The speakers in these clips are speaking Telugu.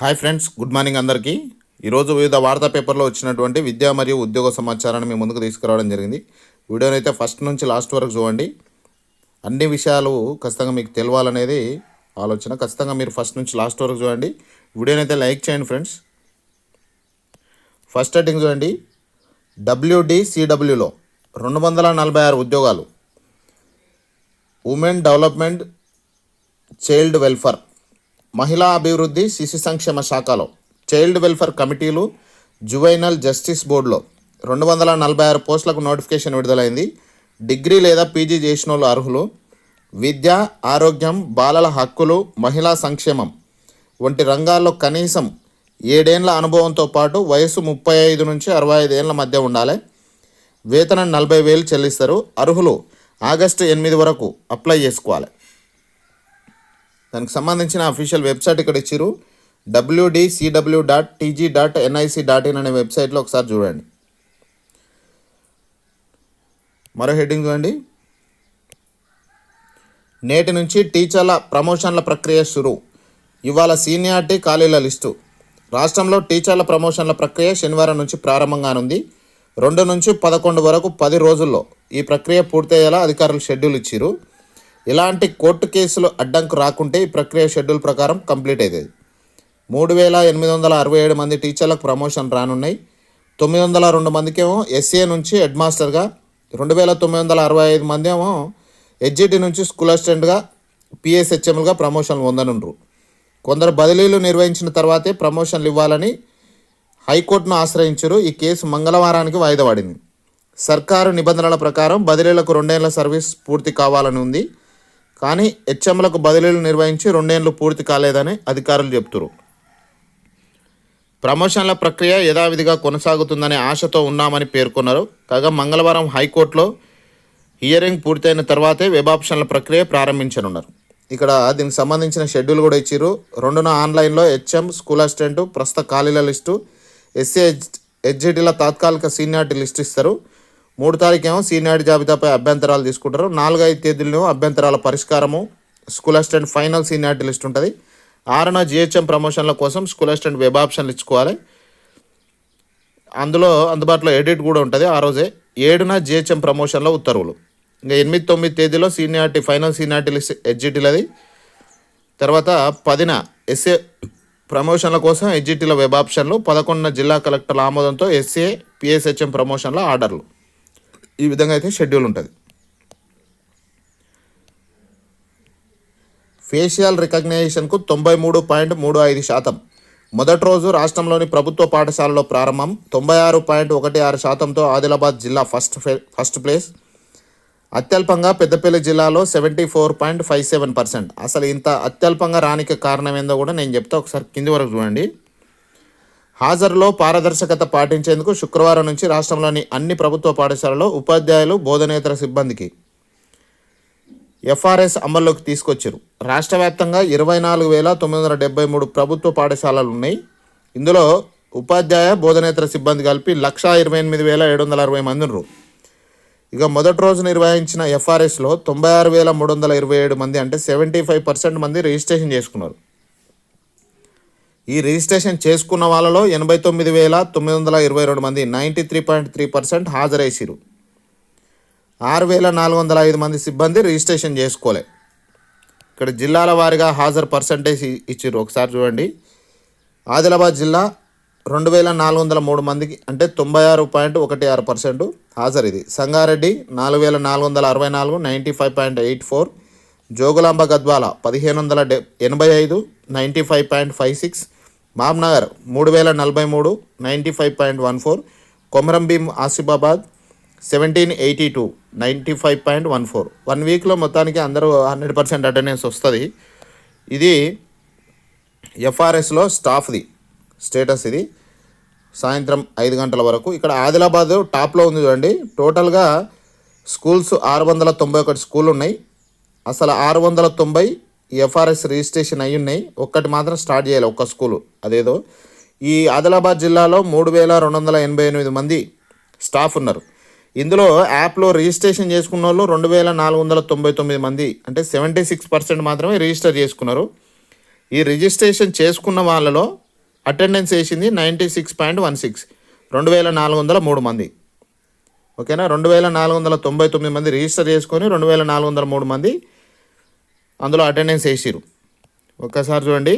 హాయ్ ఫ్రెండ్స్ గుడ్ మార్నింగ్ అందరికీ. ఈరోజు వివిధ వార్తా పేపర్లో వచ్చినటువంటి విద్యా మరియు ఉద్యోగ సమాచారాన్ని మీ ముందుకు తీసుకురావడం జరిగింది. వీడియోని అయితే ఫస్ట్ నుంచి లాస్ట్ వరకు చూడండి. అన్ని విషయాలు ఖచ్చితంగా మీకు తెలవాలనేది ఆలోచన. ఖచ్చితంగా మీరు ఫస్ట్ నుంచి లాస్ట్ వరకు చూడండి. వీడియోని అయితే లైక్ చేయండి ఫ్రెండ్స్. ఫస్ట్ హెడ్డింగ్ చూడండి. డబ్ల్యూడిసిడబ్ల్యూలో రెండు వందల నలభై ఆరు ఉద్యోగాలు. Women development child welfare. మహిళా అభివృద్ధి శిశు సంక్షేమ శాఖలో చైల్డ్ వెల్ఫేర్ కమిటీలు జువైనల్ జస్టిస్ బోర్డులో రెండు వందల నలభై ఆరు పోస్టులకు నోటిఫికేషన్ విడుదలైంది. డిగ్రీ లేదా పీజీ చేసిన వాళ్ళు అర్హులు. విద్య ఆరోగ్యం బాలల హక్కులు మహిళా సంక్షేమం వంటి రంగాల్లో కనీసం ఏడేండ్ల అనుభవంతో పాటు వయసు ముప్పై ఐదు నుంచి అరవై ఐదు ఏళ్ళ మధ్య ఉండాలి. వేతనం నలభై వేలు చెల్లిస్తారు. అర్హులు ఆగస్టు ఎనిమిది వరకు అప్లై చేసుకోవాలి. దానికి సంబంధించిన అఫీషియల్ వెబ్సైట్ ఇక్కడ ఇచ్చారు WDCW dot TG dot NIC dot in అనే వెబ్సైట్లో ఒకసారి చూడండి. మరో హెడ్డింగ్ చూడండి. నేటి నుంచి టీచర్ల ప్రమోషన్ల ప్రక్రియ షురు. ఇవాళ సీనియారిటీ ఖాళీల లిస్టు. రాష్ట్రంలో టీచర్ల ప్రమోషన్ల ప్రక్రియ శనివారం నుంచి ప్రారంభంగానుంది. రెండు నుంచి పదకొండు వరకు పది రోజుల్లో ఈ ప్రక్రియ పూర్తయ్యేలా అధికారులు షెడ్యూల్ ఇచ్చారు ఇలాంటి కోర్టు కేసులు అడ్డంకు రాకుంటే ఈ ప్రక్రియ షెడ్యూల్ ప్రకారం కంప్లీట్ అవుతుంది మూడు వేల ఎనిమిది వందల అరవై ఏడు మంది టీచర్లకు ప్రమోషన్ రానున్నాయి. తొమ్మిది వందల రెండు మందికేమో ఎస్ఏ నుంచి హెడ్ మాస్టర్గా రెండు వేల తొమ్మిది వందల అరవై ఐదు మంది ఏమో హెచ్జిటి నుంచి స్కూల్ అసిస్టెంట్గా పిఎస్హెచ్ఎంలుగా ప్రమోషన్లు పొందనుండ్రు. కొందరు బదిలీలు నిర్వహించిన తర్వాతే ప్రమోషన్లు ఇవ్వాలని హైకోర్టును ఆశ్రయించారు. ఈ కేసు మంగళవారానికి వాయిదా పడింది. సర్కారు నిబంధనల ప్రకారం బదిలీలకు రెండేళ్ళ సర్వీస్ పూర్తి కావాలని ఉంది. కానీ హెచ్ఎంలకు బదిలీలు నిర్వహించి రెండేళ్ళు పూర్తి కాలేదని అధికారులు చెబుతున్నారు ప్రమోషన్ల ప్రక్రియ యథావిధిగా కొనసాగుతుందనే ఆశతో ఉన్నామని పేర్కొన్నారు. కాగా మంగళవారం హైకోర్టులో హియరింగ్ పూర్తయిన తర్వాతే వెబ్ ఆప్షన్ల ప్రక్రియ ప్రారంభించనున్నారు. ఇక్కడ దీనికి సంబంధించిన షెడ్యూల్ కూడా ఇచ్చారు రెండున ఆన్లైన్లో హెచ్ఎం స్కూల్ అసిస్టెంట్ ప్రస్తుత ఖాళీల లిస్టు ఎస్సీ హెచ్జిటీల తాత్కాలిక సీనియారిటీ లిస్టు ఇస్తారు. మూడు తారీఖేమో సీనియారిటీ జాబితాపై అభ్యంతరాలు తీసుకుంటారు. నాలుగైదు తేదీలను అభ్యంతరాల పరిష్కారము. School assistant final seniority list ఉంటుంది. ఆరున జిహెచ్ఎం ప్రమోషన్ల కోసం స్కూల్ అసిస్టెంట్ వెబ్ ఆప్షన్లు ఇచ్చుకోవాలి. అందులో అందుబాటులో ఎడిట్ కూడా ఉంటుంది ఆ రోజే. ఏడున జిహెచ్ఎం ప్రమోషన్లో ఉత్తర్వులు. ఇంకా ఎనిమిది తొమ్మిది తేదీలో సీనియారిటీ ఫైనల్ సీనియారిటీ లిస్ట్ హెచ్జిటీలది తర్వాత పదిన ఎస్ఏ ప్రమోషన్ల కోసం ఎడ్జిటీల వెబ్ ఆప్షన్లు పదకొండున జిల్లా కలెక్టర్ల ఆమోదంతో ఎస్ఏ పిఎస్హెచ్ఎం ప్రమోషన్ల ఆర్డర్లు. ఈ విధంగా అయితే షెడ్యూల్ ఉంటుంది. ఫేషియల్ రికగ్నైజేషన్కు తొంభై మూడు పాయింట్ మూడు ఐదు శాతం. మొదటి రోజు రాష్ట్రంలోని ప్రభుత్వ పాఠశాలలో ప్రారంభం. తొంభై ఆరు పాయింట్ ఒకటి ఆరు శాతంతో ఆదిలాబాద్ జిల్లా ఫస్ట్ ఫస్ట్ ప్లేస్. అత్యల్పంగా పెద్దపల్లి జిల్లాలో seventy four point five seven percent. అసలు ఇంత అత్యల్పంగా రానికి కారణం ఏందో కూడా నేను చెప్తా. ఒకసారి కింది వరకు చూడండి. హాజరులో పారదర్శకత పాటించేందుకు శుక్రవారం నుంచి రాష్ట్రంలోని అన్ని ప్రభుత్వ పాఠశాలలో ఉపాధ్యాయులు బోధనేతర సిబ్బందికి ఎఫ్ఆర్ఎస్ అమల్లోకి తీసుకొచ్చారు. రాష్ట్ర వ్యాప్తంగా ఇరవై నాలుగు వేల తొమ్మిది వందల డెబ్బై మూడు ప్రభుత్వ పాఠశాలలు ఉన్నాయి. ఇందులో ఉపాధ్యాయ బోధనేతర సిబ్బంది కలిపి లక్షా ఇరవై ఎనిమిది వేల ఏడు వందల అరవై మంది ఉన్నారు. ఇక మొదటి రోజు నిర్వహించిన ఎఫ్ఆర్ఎస్లో తొంభై ఆరు వేల మూడు వందల ఇరవై ఏడు మంది అంటే సెవెంటీ ఫైవ్ పర్సెంట్ మంది రిజిస్ట్రేషన్ చేసుకున్నారు. ఈ రిజిస్ట్రేషన్ చేసుకున్న వాళ్ళలో ఎనభై తొమ్మిది వేల తొమ్మిది వందల ఇరవై రెండు మంది ninety three point three percent హాజరేసిరు ఆరు వేల నాలుగు వందల ఐదు మంది సిబ్బంది రిజిస్ట్రేషన్ చేసుకోలే. ఇక్కడ జిల్లాల వారీగా హాజరు పర్సంటేజ్ ఇచ్చిర్రు. ఒకసారి చూడండి. ఆదిలాబాద్ జిల్లా రెండు వేల నాలుగు వందల మూడు మందికి అంటే తొంభై ఆరు పాయింట్ ఒకటి ఆరు పర్సెంట్ హాజరు ఇది సంగారెడ్డి నాలుగు వేల నాలుగు వందల అరవై నాలుగు ninety five point eight four Jogulamba Gadwal పదిహేను వందల డె ఎనభై ఐదు ninety five point five six మామ్నగర్ మూడు వేల నలభై మూడు ninety five point one four Komarambheem Asifabad seventeen eighty two ninety five point one four. One వీక్లో మొత్తానికి అందరూ హండ్రెడ్ పర్సెంట్ అటెండెన్స్ వస్తుంది. ఇది ఎఫ్ఆర్ఎస్లో స్టాఫ్ది స్టేటస్ ఇది. సాయంత్రం ఐదు గంటల వరకు. ఇక్కడ ఆదిలాబాద్ టాప్లో ఉంది చూడండి. టోటల్గా స్కూల్స్ ఆరు వందల తొంభై ఒకటి స్కూల్ ఉన్నాయి అసలు ఆరు వందల తొంభై ఎఫ్ఆర్ఎస్ రిజిస్ట్రేషన్ అయి ఉన్నాయి ఒక్కటి మాత్రం స్టార్ట్ చేయాలి ఒక్క స్కూలు. అదేదో ఈ ఆదిలాబాద్ జిల్లాలో మూడు వేల రెండు వందల ఎనభై ఎనిమిది మంది స్టాఫ్ ఉన్నారు. ఇందులో యాప్లో రిజిస్ట్రేషన్ చేసుకున్న వాళ్ళు రెండు వేల నాలుగు వందల తొంభై తొమ్మిది మంది అంటే సెవెంటీ సిక్స్ పర్సెంట్ మాత్రమే రిజిస్టర్ చేసుకున్నారు. ఈ రిజిస్ట్రేషన్ చేసుకున్న వాళ్ళలో అటెండెన్స్ వేసింది ninety six point one six రెండు వేల నాలుగు వందల మూడు మంది. ఓకేనా? రెండు వేల నాలుగు వందల తొంభై తొమ్మిది మంది రిజిస్టర్ చేసుకొని రెండు వేల నాలుగు వందల మూడు మంది అందులో అటెండెన్స్ వేసిరు ఒక్కసారి చూడండి.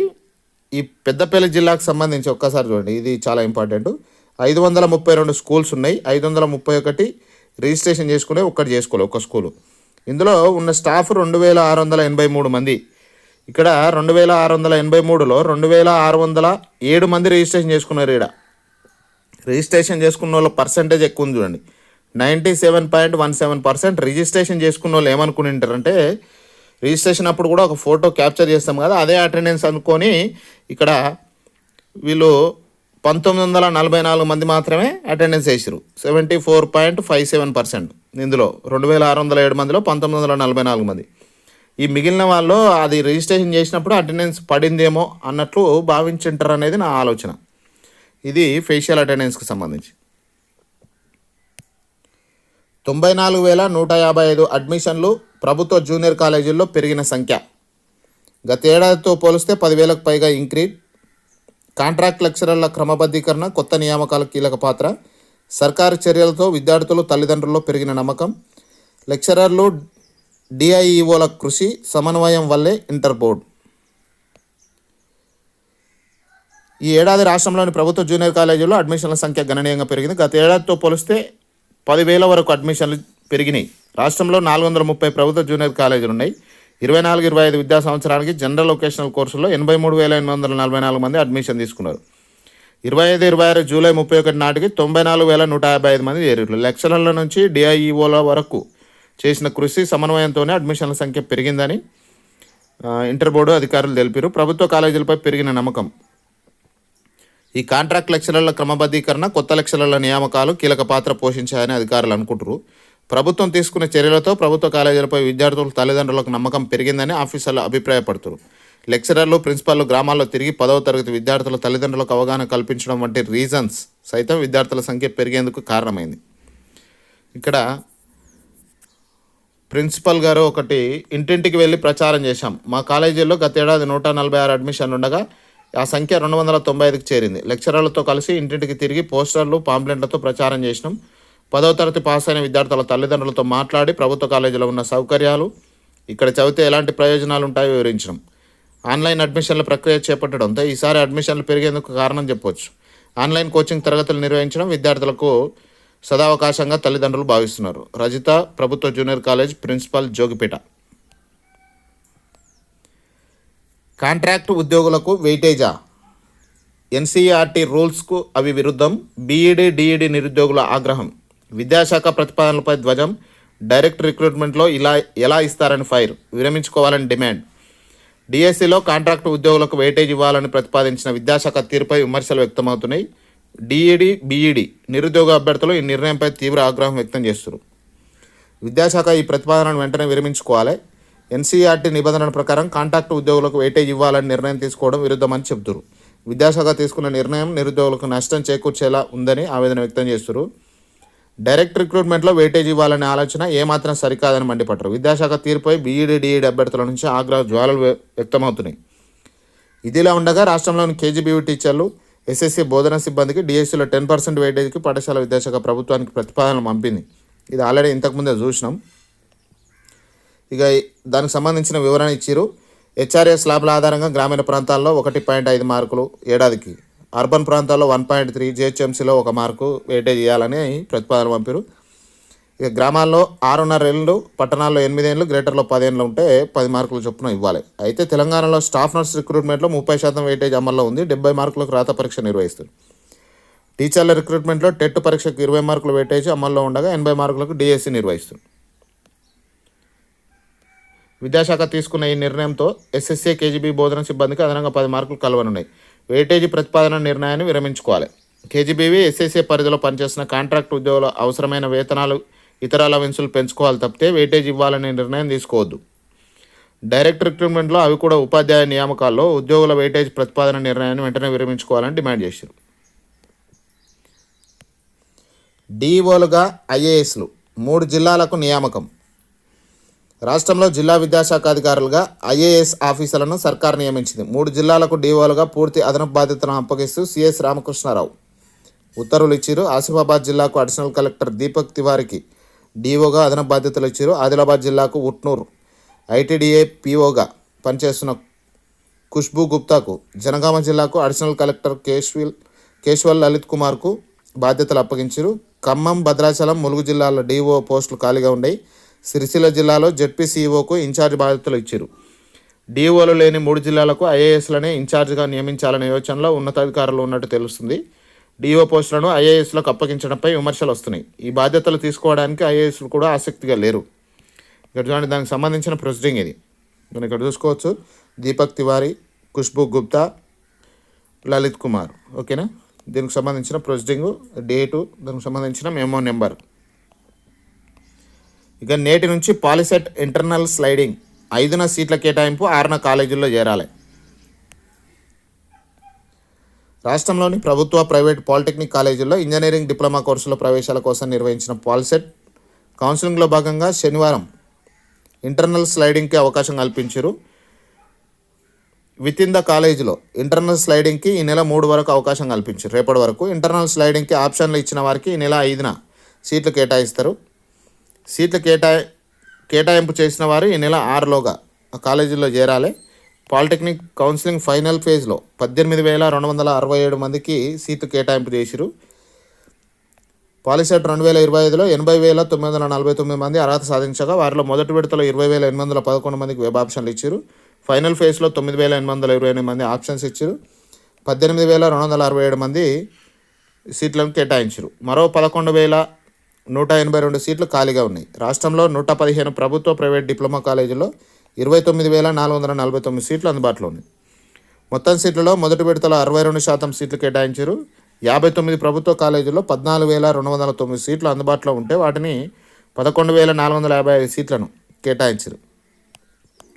ఈ పెద్దపల్లి జిల్లాకు సంబంధించి ఒక్కసారి చూడండి. ఇది చాలా ఇంపార్టెంట్. ఐదు వందల ముప్పై రెండు స్కూల్స్ ఉన్నాయి. ఐదు వందల ముప్పై ఒకటి రిజిస్ట్రేషన్ చేసుకునే ఒక్కటి చేసుకోవాలి ఒక స్కూలు. ఇందులో ఉన్న స్టాఫ్ రెండు వేల ఆరు వందల ఎనభై మూడు మంది. ఇక్కడ రెండు వేల ఆరు వందల ఎనభై మూడులో రెండు వేల ఆరు వందల ఏడు మంది రిజిస్ట్రేషన్ చేసుకున్నారు ఇక్కడ రిజిస్ట్రేషన్ చేసుకున్న వాళ్ళ పర్సంటేజ్ ఎక్కువ ఉంది చూడండి. Ninety seven point one seven percent registration చేసుకున్న వాళ్ళు ఏమనుకుని ఉంటారంటే రిజిస్ట్రేషన్ అప్పుడు కూడా ఒక ఫోటో క్యాప్చర్ చేస్తాం కదా అదే అటెండెన్స్ అనుకొని ఇక్కడ వీళ్ళు పంతొమ్మిది వందల నలభై నాలుగు మంది మాత్రమే అటెండెన్స్ వేసారు seventy four point five seven percent ఇందులో రెండు వేల ఆరు వందల ఏడు మందిలో పంతొమ్మిది వందల నలభై నాలుగు మంది. ఈ మిగిలిన వాళ్ళు అది రిజిస్ట్రేషన్ చేసినప్పుడు అటెండెన్స్ పడిందేమో అన్నట్లు భావించుంటారు అనేది నా ఆలోచన. ఇది ఫేషియల్ అటెండెన్స్కి సంబంధించి. తొంభై నాలుగు వేల నూట యాభై ఐదు అడ్మిషన్లు ప్రభుత్వ జూనియర్ కాలేజీల్లో పెరిగిన సంఖ్య. గత ఏడాదితో పోలిస్తే పదివేలకు పైగా ఇంక్రీజ్ కాంట్రాక్ట్ లెక్చరర్ల క్రమబద్ధీకరణ కొత్త నియామకాల కీలక పాత్ర సర్కారు చర్యలతో విద్యార్థులు తల్లిదండ్రుల్లో పెరిగిన నమ్మకం లెక్చరర్లు డిఐఈఓల కృషి సమన్వయం వల్లే ఇంటర్ బోర్డ్ ఈ ఏడాది రాష్ట్రంలోని ప్రభుత్వ జూనియర్ కాలేజీల్లో అడ్మిషన్ల సంఖ్య గణనీయంగా పెరిగింది. గత ఏడాదితో పోలిస్తే పదివేల వరకు అడ్మిషన్లు పెరిగినాయి. రాష్ట్రంలో నాలుగు వందల ముప్పై ప్రభుత్వ జూనియర్ కాలేజీలు ఉన్నాయి. ఇరవై నాలుగు ఇరవై ఐదు విద్యా సంవత్సరానికి జనరల్ వొకేషనల్ కోర్సుల్లో ఎనభై మూడు వేల ఎనిమిది వందల నలభై నాలుగు మంది అడ్మిషన్ తీసుకున్నారు. ఇరవై ఐదు ఇరవై ఆరు జూలై ముప్పై ఒకటి నాటికి తొంభై నాలుగు వేల నూట యాభై ఐదు మంది చేరారు లెక్చరర్ల నుంచి డిఐఈఓల వరకు చేసిన కృషి సమన్వయంతోనే అడ్మిషన్ల సంఖ్య పెరిగిందని ఇంటర్ బోర్డు అధికారులు తెలిపారు. ప్రభుత్వ కాలేజీలపై పెరిగిన నమ్మకం ఈ కాంట్రాక్ట్ లెక్చరర్ల క్రమబద్ధీకరణ కొత్త లెక్చరర్ల నియామకాలు కీలక పాత్ర పోషించాయని అధికారులు అనుకుంటారు ప్రభుత్వం తీసుకున్న చర్యలతో ప్రభుత్వ కాలేజీలపై విద్యార్థులు తల్లిదండ్రులకు నమ్మకం పెరిగిందని ఆఫీసర్లు అభిప్రాయపడుతారు లెక్చరర్లు ప్రిన్సిపాల్లు గ్రామాల్లో తిరిగి పదవ తరగతి విద్యార్థుల తల్లిదండ్రులకు అవగాహన కల్పించడం వంటి రీజన్స్ సైతం విద్యార్థుల సంఖ్య పెరిగేందుకు కారణమైంది. ఇక్కడ ప్రిన్సిపల్ గారు ఒకటి ఇంటింటికి వెళ్ళి ప్రచారం చేశాం. మా కాలేజీలో గత ఏడాది నూట నలభై ఆరు అడ్మిషన్లు ఉండగా ఆ సంఖ్య రెండు వందల తొంభై ఐదుకు చేరింది. లెక్చరర్లతో కలిసి ఇంటింటికి తిరిగి పోస్టర్లు పాంప్లెంట్లతో ప్రచారం చేసినాం. పదవ తరగతి పాస్ అయిన విద్యార్థుల తల్లిదండ్రులతో మాట్లాడి ప్రభుత్వ కాలేజీలో ఉన్న సౌకర్యాలు ఇక్కడ చదివితే ఎలాంటి ప్రయోజనాలు ఉంటాయో వివరించడం ఆన్లైన్ అడ్మిషన్ల ప్రక్రియ చేపట్టడంతో ఈసారి అడ్మిషన్లు పెరిగేందుకు కారణం చెప్పవచ్చు ఆన్లైన్ కోచింగ్ తరగతులు నిర్వహించడం విద్యార్థులకు సదావకాశంగా తల్లిదండ్రులు భావిస్తున్నారు. రజిత ప్రభుత్వ junior college principal Jogipet. Contract ఉద్యోగులకు వెయిటేజా? ఎన్సీఆర్టీ రూల్స్కు అవి విరుద్ధం? బీఈడీ డిఈడి నిరుద్యోగుల ఆగ్రహం? విద్యాశాఖ ప్రతిపాదనలపై ధ్వజం? డైరెక్ట్ రిక్రూట్మెంట్లో ఇలా ఎలా ఇస్తారని ఫైర్? విరమించుకోవాలని డిమాండ్? డిఎస్సిలో కాంట్రాక్ట్ ఉద్యోగులకు వెయిటేజ్ ఇవ్వాలని ప్రతిపాదించిన విద్యాశాఖ తీరుపై విమర్శలు వ్యక్తమవుతున్నాయి. డిఈడి బీఈడి నిరుద్యోగ అభ్యర్థులు ఈ నిర్ణయంపై తీవ్ర ఆగ్రహం వ్యక్తం చేస్తున్నారు. విద్యాశాఖ ఈ ప్రతిపాదనను వెంటనే విరమించుకోవాలి. ఎన్సీఆర్టీ నిబంధనల ప్రకారం కాంట్రాక్ట్ ఉద్యోగులకు వెయిటేజ్ ఇవ్వాలని నిర్ణయం తీసుకోవడం విరుద్ధమని చెబుతారు విద్యాశాఖ తీసుకున్న నిర్ణయం నిరుద్యోగులకు నష్టం చేకూర్చేలా ఉందని ఆవేదన వ్యక్తం చేస్తారు డైరెక్ట్ రిక్రూట్మెంట్లో వెయిటేజ్ ఇవ్వాలనే ఆలోచన ఏమాత్రం సరికాదని మండిపడ్డారు. విద్యాశాఖ తీరుపై బీఈడీ డిఈడి అభ్యర్థుల నుంచి ఆగ్రహ జ్వాలలు వ్యక్తమవుతున్నాయి. ఇదిలా ఉండగా రాష్ట్రంలోని కేజీబీవీ టీచర్లు ఎస్ఎస్సీ బోధన సిబ్బందికి డిఎస్సీలో టెన్ పర్సెంట్ వెయిటేజ్కి పాఠశాల విద్యాశాఖ ప్రభుత్వానికి ప్రతిపాదన పంపింది. ఇది ఆల్రెడీ ఇంతకుముందే చూసినాం. ఇక దానికి సంబంధించిన వివరణ ఇచ్చారు. హెచ్ఆర్ఎస్ స్లాబ్ల ఆధారంగా గ్రామీణ ప్రాంతాల్లో ఒకటి పాయింట్ ఐదు మార్కులు ఏడాదికి. అర్బన్ ప్రాంతాల్లో వన్ పాయింట్ త్రీ జిహెచ్ఎంసీలో ఒక మార్కు వెయిటేజ్ చేయాలని ప్రతిపాదన పంపారు. ఇక గ్రామాల్లో ఆరున్నర ఏళ్ళు పట్టణాల్లో ఎనిమిది ఏళ్ళు గ్రేటర్లో పదేళ్ళు ఉంటే పది మార్కులు చొప్పున ఇవ్వాలి. అయితే తెలంగాణలో స్టాఫ్ నర్స్ రిక్రూట్మెంట్లో ముప్పై శాతం వెయిటేజ్ అమల్లో ఉంది డెబ్బై మార్కులకు రాత పరీక్ష నిర్వహిస్తుంది టీచర్ల రిక్రూట్మెంట్లో టెట్ పరీక్షకు ఇరవై మార్కుల వెయిటేజ్ అమల్లో ఉండగా ఎనభై మార్కులకు డిఎస్సి నిర్వహిస్తుంది విద్యాశాఖ తీసుకున్న ఈ నిర్ణయంతో ఎస్ఎస్సీ కేజీబీ బోధన సిబ్బందికి అదనంగా పది మార్కులు కలవనున్నాయి. వెయిటేజీ ప్రతిపాదన నిర్ణయాన్ని విరమించుకోవాలి. కేజీబీవి ఎస్ఎస్సీ పరిధిలో పనిచేస్తున్న కాంట్రాక్ట్ ఉద్యోగుల అవసరమైన వేతనాలు ఇతర అలవెన్సులు పెంచుకోవాలి తప్పితే వెయిటేజ్ ఇవ్వాలనే నిర్ణయం తీసుకోవద్దు. డైరెక్ట్ రిక్రూట్మెంట్లో అవి కూడా ఉపాధ్యాయ నియామకాల్లో ఉద్యోగుల వెయిటేజ్ ప్రతిపాదన నిర్ణయాన్ని వెంటనే విరమించుకోవాలని డిమాండ్ చేశారు. డిఈఓలుగా ఐఏఎస్లు మూడు జిల్లాలకు నియామకం. రాష్ట్రంలో జిల్లా విద్యాశాఖ అధికారులుగా ఐఏఎస్ ఆఫీసర్లను సర్కార్ నియమించింది. మూడు జిల్లాలకు డీఓలుగా పూర్తి అదనపు బాధ్యతలను అప్పగిస్తూ సిఎస్ రామకృష్ణారావు ఉత్తర్వులు ఇచ్చారు. ఆసిఫాబాద్ జిల్లాకు అడిషనల్ కలెక్టర్ దీపక్ తివారికి డీఓగా అదనపు బాధ్యతలు ఇచ్చారు. ఆదిలాబాద్ జిల్లాకు ఉట్నూరు ఐటీడీఏ పీఓగా పనిచేస్తున్న ఖుష్బూ గుప్తాకు జనగామ జిల్లాకు అడిషనల్ కలెక్టర్ కేశ్విల్ కేశవల్ లలిత్ కుమార్కు బాధ్యతలు అప్పగించారు. ఖమ్మం భద్రాచలం ములుగు జిల్లాల డీఓ పోస్టులు ఖాళీగా ఉన్నాయి. సిరిసిల్ల జిల్లాలో జడ్పీసీఈఓకు ఇన్ఛార్జ్ బాధ్యతలు ఇచ్చారు. డిఓలు లేని మూడు జిల్లాలకు ఐఏఎస్లనే ఇన్ఛార్జ్గా నియమించాలనే యోచనలో ఉన్నతాధికారులు ఉన్నట్టు తెలుస్తుంది. డిఓ పోస్టులను ఐఏఎస్లకు అప్పగించడంపై విమర్శలు వస్తున్నాయి. ఈ బాధ్యతలు తీసుకోవడానికి ఐఏఎస్లు కూడా ఆసక్తిగా లేరు. ఇక్కడ చూడండి దానికి సంబంధించిన ప్రొసీడింగ్ ఇది. మనం ఇక్కడ చూసుకోవచ్చు. దీపక్ తివారీ ఖుష్బు గుప్తా లలిత్ కుమార్. ఓకేనా? దీనికి సంబంధించిన ప్రొసీడింగు డేటు దానికి సంబంధించిన మెమో నెంబర్. ఇక నేటి నుంచి పాలిసెట్ ఇంటర్నల్ స్లైడింగ్ ఐదున సీట్ల కేటాయింపు ఆరున కాలేజీల్లో చేరాలి. రాష్ట్రంలోని ప్రభుత్వ ప్రైవేట్ పాలిటెక్నిక్ కాలేజీల్లో ఇంజనీరింగ్ డిప్లొమా కోర్సుల ప్రవేశాల కోసం నిర్వహించిన పాలిసెట్ కౌన్సిలింగ్లో భాగంగా శనివారం ఇంటర్నల్ స్లైడింగ్కి అవకాశం కల్పించారు. విత్ ఇన్ ద కాలేజీలో ఇంటర్నల్ స్లైడింగ్కి ఈ నెల మూడు వరకు అవకాశం కల్పించారు. రేపటి వరకు ఇంటర్నల్ స్లైడింగ్కి ఆప్షన్లు ఇచ్చిన వారికి ఈ నెల ఐదున సీట్లు కేటాయిస్తారు. సీట్ల కేటాయి కేటాయింపు చేసిన వారు ఈ నెల ఆరులోగా ఆ కాలేజీలో చేరాలి. పాలిటెక్నిక్ కౌన్సిలింగ్ ఫైనల్ ఫేజ్లో పద్దెనిమిది వేల రెండు వందల అరవై ఏడు మందికి సీట్లు కేటాయింపు చేసిరు. పాలిసెట్ రెండు వేల ఇరవై ఐదులో ఎనభై వేల తొమ్మిది వందల నలభై తొమ్మిది మంది అర్హత సాధించగా వారిలో మొదటి విడతలో ఇరవై వేల ఎనిమిది వందల పదకొండు మందికి వెబ్ ఆప్షన్లు ఇచ్చారు. ఫైనల్ ఫేజ్లో తొమ్మిది వేల ఎనిమిది వందల ఇరవై ఎనిమిది మంది ఆప్షన్స్ ఇచ్చారు. పద్దెనిమిది వేల రెండు వందల అరవై ఏడు మంది సీట్లను కేటాయించారు. మరో పదకొండు వేల నూట ఎనభై రెండు సీట్లు ఖాళీగా ఉన్నాయి. రాష్ట్రంలో నూట పదిహేను ప్రభుత్వ ప్రైవేట్ డిప్లొమా కాలేజీల్లో ఇరవై తొమ్మిది వేల నాలుగు వందల నలభై తొమ్మిది సీట్లు అందుబాటులో ఉన్నాయి. మొత్తం సీట్లలో మొదటి విడతలో అరవై రెండు శాతం సీట్లు కేటాయించారు. యాభై తొమ్మిది ప్రభుత్వ కాలేజీల్లో పద్నాలుగు వేల రెండు వందల తొమ్మిది సీట్లు అందుబాటులో ఉంటే వాటిని పదకొండు వేల నాలుగు వందల యాభై ఐదు సీట్లను కేటాయించారు.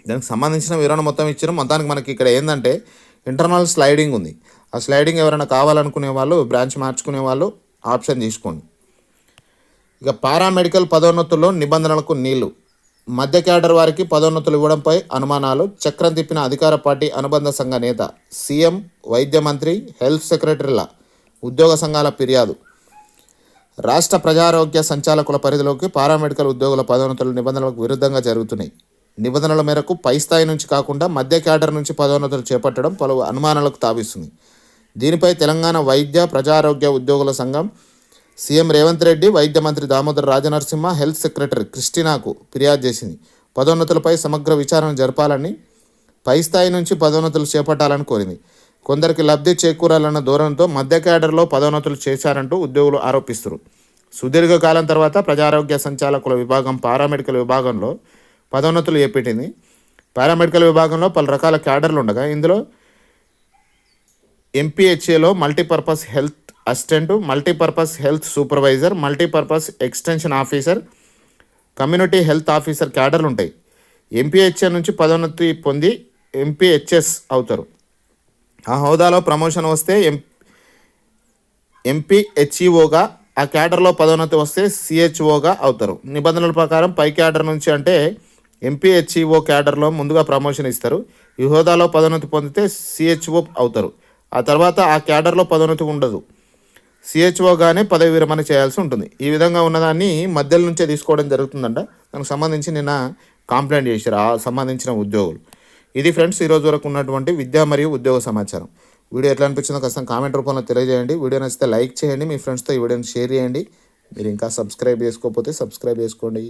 దానికి సంబంధించిన వివరణ మొత్తం ఇచ్చారు. మొత్తానికి మనకి ఇక్కడ ఏంటంటే ఇంటర్నల్ స్లైడింగ్ ఉంది. ఆ స్లైడింగ్ ఎవరైనా కావాలనుకునే వాళ్ళు బ్రాంచ్ మార్చుకునే వాళ్ళు ఆప్షన్ తీసుకోండి. ఇక పారామెడికల్ పదోన్నతుల్లో నిబంధనలకు నీళ్ళు. మధ్య క్యాడర్ వారికి పదోన్నతులు ఇవ్వడంపై అనుమానాలు. చక్రం తిప్పిన అధికార పార్టీ అనుబంధ సంఘ నేత సీఎం వైద్య మంత్రి హెల్త్ సెక్రటరీల ఉద్యోగ సంఘాల ఫిర్యాదు. రాష్ట్ర ప్రజారోగ్య సంచాలకుల పరిధిలోకి పారామెడికల్ ఉద్యోగుల పదోన్నతులు నిబంధనలకు విరుద్ధంగా జరుగుతున్నాయి. నిబంధనల మేరకు పై స్థాయి నుంచి కాకుండా మధ్య క్యాడర్ నుంచి పదోన్నతులు చేపట్టడం పలు అనుమానాలకు తావిస్తుంది. దీనిపై తెలంగాణ వైద్య ప్రజారోగ్య ఉద్యోగుల సంఘం సీఎం రేవంత్ రెడ్డి వైద్య మంత్రి దామోదర్ రాజనరసింహ హెల్త్ సెక్రటరీ క్రిస్టినాకు ఫిర్యాదు చేసింది. పదోన్నతులపై సమగ్ర విచారణ జరపాలని పై స్థాయి నుంచి పదోన్నతులు చేపట్టాలని కోరింది. కొందరికి లబ్ధి చేకూరాలన్న ధోరణితో మధ్య క్యాడర్లో పదోన్నతులు చేశారంటూ ఉద్యోగులు ఆరోపిస్తారు. సుదీర్ఘకాలం తర్వాత ప్రజారోగ్య సంచాలకుల విభాగం పారామెడికల్ విభాగంలో పదోన్నతులు చేపట్టింది పారామెడికల్ విభాగంలో పలు రకాల క్యాడర్లు ఉండగా ఇందులో ఎంపీహెచ్ఏలో multipurpose health assistant multipurpose health supervisor multipurpose extension officer community health officer క్యాడర్లు ఉంటాయి. ఎంపీహెచ్ఏ నుంచి పదోన్నతి పొంది ఎంపీహెచ్ఎస్ అవుతారు. ఆ హోదాలో ప్రమోషన్ వస్తే ఎం ఎంపీహెచ్ఈఓగా ఆ క్యాడర్లో పదోన్నతి వస్తే సిహెచ్ఓగా అవుతారు. నిబంధనల ప్రకారం పై క్యాడర్ నుంచి అంటే ఎంపీహెచ్ఈఓ క్యాడర్లో ముందుగా ప్రమోషన్ ఇస్తారు. ఈ హోదాలో పదోన్నతి పొందితే సిహెచ్ఓ అవుతారు. ఆ తర్వాత ఆ క్యాడర్లో పదోన్నతి ఉండదు. సిహెచ్ఓగానే పదవి విరమణ చేయాల్సి ఉంటుంది. ఈ విధంగా ఉన్నదాన్ని మధ్యలో నుంచే తీసుకోవడం జరుగుతుందంట. దానికి సంబంధించి నిన్న కంప్లైంట్ చేశారు. ఆ సంబంధించిన ఉద్యోగులు. ఇది ఫ్రెండ్స్ ఈరోజు వరకు ఉన్నటువంటి విద్య మరియు ఉద్యోగ సమాచారం. వీడియో ఎట్లా అనిపించిందో ఖచ్చితంగా కామెంట్ రూపంలో తెలియజేయండి. వీడియో నచ్చితే లైక్ చేయండి. మీ ఫ్రెండ్స్తో ఈ వీడియోని షేర్ చేయండి. మీరు ఇంకా సబ్స్క్రైబ్ చేసుకోకపోతే సబ్స్క్రైబ్ చేసుకోండి.